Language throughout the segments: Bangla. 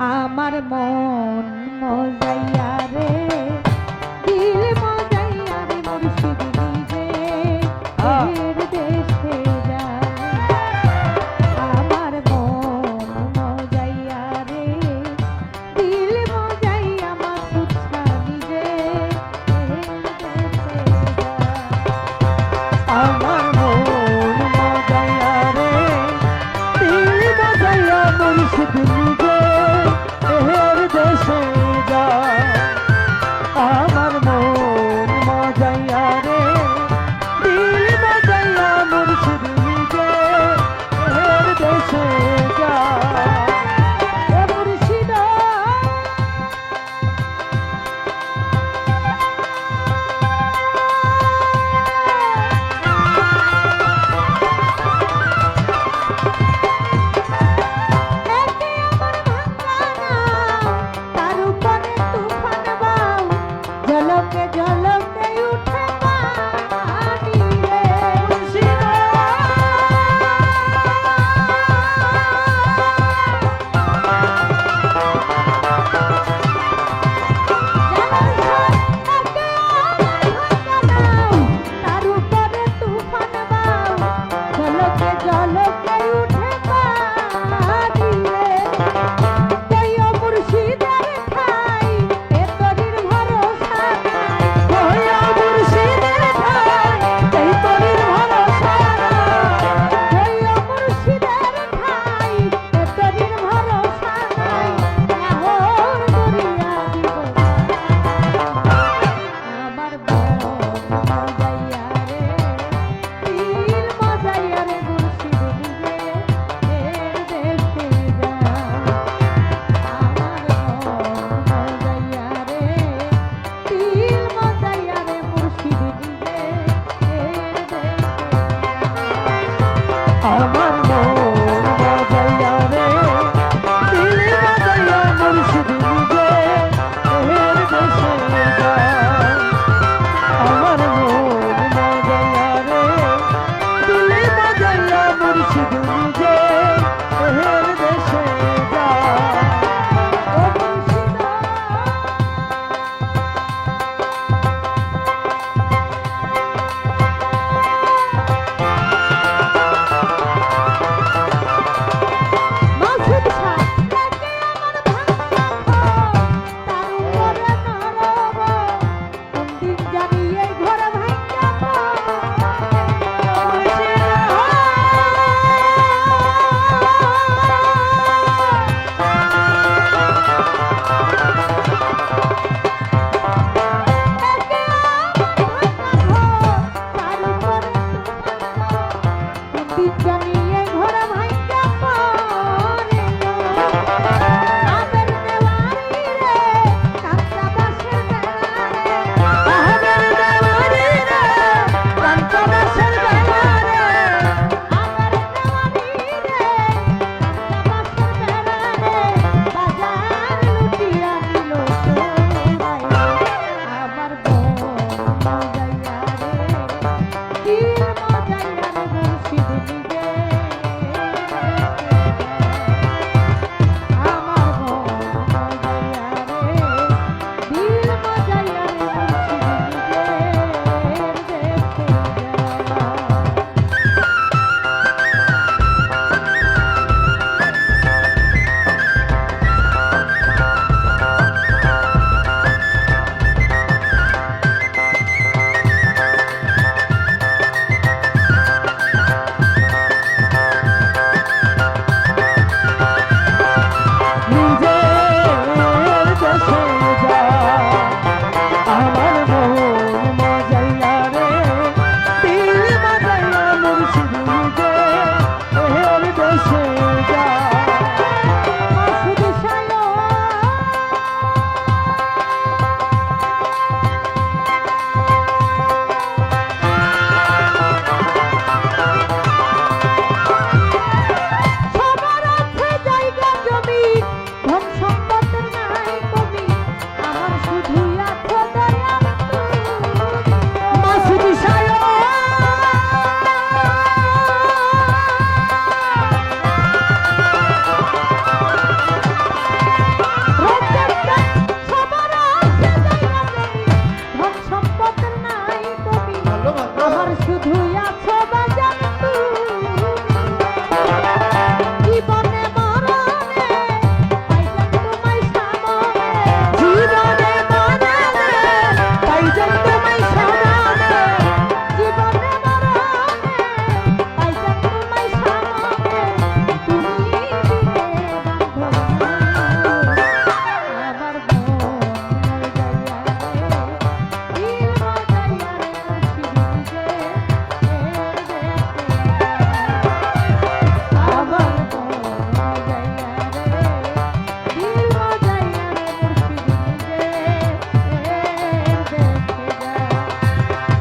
আমার মন মজাইয়া রে, দিল মজাইয়া রে মুর্শিদ আহ। এর দেশে যায় আমার মন মজাইয়া রে, দিল মজাইয়া মাসুদ নিজে, এর দেশে যায় আমার মন মজাইয়া রে দিল মজাইয়া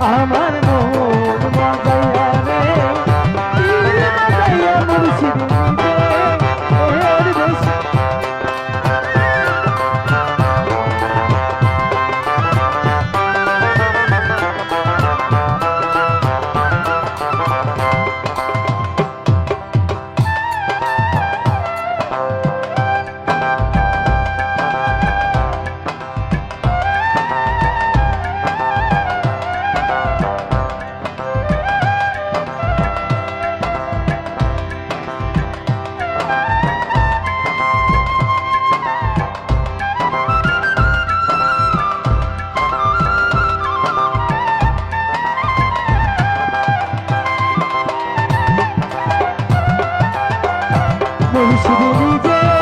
আমার মন মুর্শিদ নিজে